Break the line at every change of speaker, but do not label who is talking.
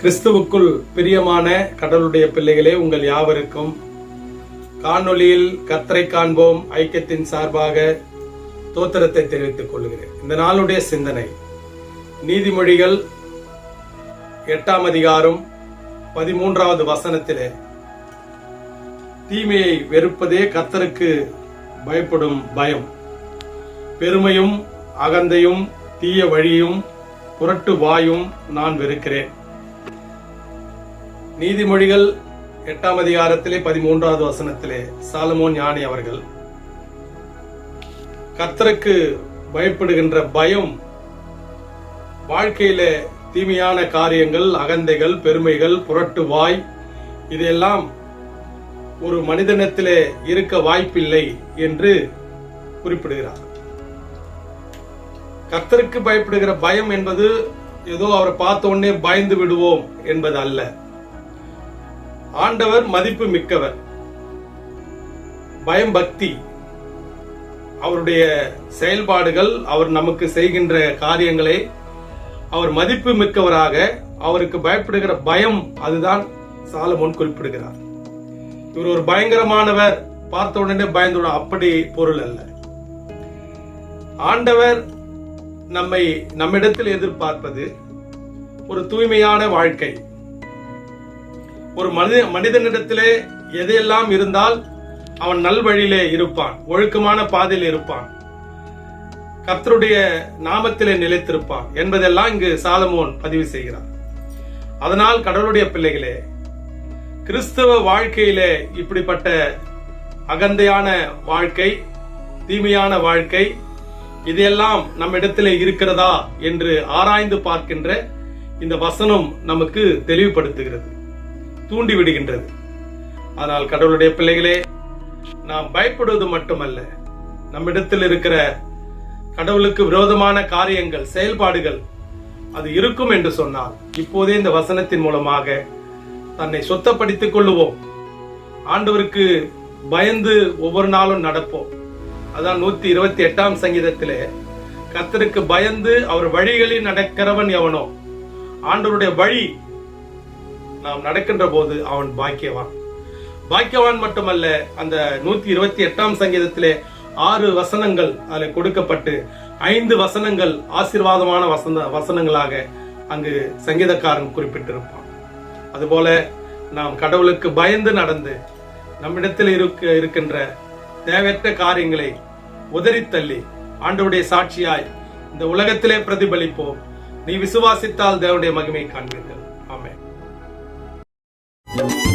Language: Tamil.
கிறிஸ்துவுக்குள் பிரியமான கடலுடைய பிள்ளைகளே உங்கள் யாவருக்கும் காணொளியில் கத்தரை காண்போம் ஐக்கியத்தின் சார்பாக தோத்திரத்தை தெரிவித்துக் கொள்கிறேன். இந்த நாளுடைய சிந்தனை நீதிமொழிகள் எட்டாம் அதிகாரம் பதிமூன்றாவது வசனத்திலே தீமையை வெறுப்பதே கத்தருக்கு பயப்படும் பயம். பெருமையும் அகந்தையும் தீய வழியும் புரட்டு வாயும் நான் வெறுக்கிறேன். நீதிமொழிகள் எட்டாம் அதிகாரத்திலே பதிமூன்றாவது வசனத்திலே சாலமோன் ஞானி அவர்கள் கர்த்தருக்கு பயப்படுகின்ற பயம் வாழ்க்கையில தீமையான காரியங்கள் அகந்தைகள் பெருமைகள் புரட்டு வாய் இதெல்லாம் ஒரு மனிதனத்திலே இருக்க வாய்ப்பில்லை என்று குறிப்பிடுகிறார். கர்த்தருக்கு பயப்படுகிற பயம் என்பது ஏதோ அவரை பார்த்த உடனே பயந்து விடுவோம் என்பது அல்ல. ஆண்டவர் மதிப்பு மிக்கவர். பயம் பக்தி. அவருடைய செயல்பாடுகள் அவர் நமக்கு செய்கின்ற காரியங்களை அவர் மதிப்பு மிக்கவராக அவருக்கு பயப்படுகிற பயம் அதுதான் சாலமோன் குறிப்பிடுகிறார். இவர் ஒரு பயங்கரமானவர். பார்த்த உடனே பயந்துடும் அப்படி பொருள் அல்ல. ஆண்டவர் நம்மை நம்மிடத்தில் எதிர்பார்ப்பது ஒரு தூய்மையான வாழ்க்கை. ஒரு மனித மனிதனிடத்திலே எதையெல்லாம் இருந்தால் அவன் நல்வழியிலே இருப்பான் ஒழுக்கமான பாதையில் இருப்பான். கர்த்தருடைய நாமத்திலே நிலைத்திருப்பான் என்பதெல்லாம் இங்கு சாலமோன் பதிவு செய்கிறார். அதனால் கடவுளுடைய பிள்ளைகளே கிறிஸ்தவ வாழ்க்கையிலே இப்படிப்பட்ட அகந்தையான வாழ்க்கை தீமையான வாழ்க்கை இதையெல்லாம் நம்மிடத்திலே இருக்கிறதா என்று ஆராய்ந்து பார்க்கின்ற இந்த வசனம் நமக்கு தெளிவுபடுத்துகிறது. தூண்டிவிடுகின்றது ஆனால் கடவுளுடைய பிள்ளைகளே நாம் பயப்படுவது மட்டுமல்ல. நம்மிடத்தில் இருக்கிற கடவுளுக்கு விரோதமான காரியங்கள் செயல்பாடுகள் அது இருக்கும் என்று சொன்னால் இப்போதே இந்த வசனத்தின் மூலமாக தன்னை சொத்தப்படுத்திக் கொள்ளுவோம். ஆண்டவருக்கு பயந்து ஒவ்வொரு நாளும் நடப்போம். அதான் நூத்தி இருபத்தி எட்டாம் சங்கீதத்திலே கத்தருக்கு பயந்து அவர் வழிகளில் நடக்கிறவன் எவனோ ஆண்டவருடைய வழி நாம் நடக்கின்ற போது அவன் பாக்கியவான். பாக்கியவான் மட்டுமல்ல அந்த நூத்தி இருபத்தி எட்டாம் சங்கீதத்திலே ஆறு வசனங்கள் அதில் கொடுக்கப்பட்டு ஐந்து வசனங்கள் ஆசீர்வாதமான வசன வசனங்களாக அங்கு சங்கீதக்காரன் குறிப்பிட்டிருப்பான். அதுபோல நாம் கடவுளுக்கு பயந்து நடந்து நம்மிடத்தில் இருக்க இருக்கின்ற தேவையற்ற காரியங்களை உதறி தள்ளி ஆண்டவுடைய சாட்சியாய் இந்த உலகத்திலே பிரதிபலிப்போம். நீ விசுவாசித்தால் தேவனுடைய மகிமை காண்பீர்கள். Thank you.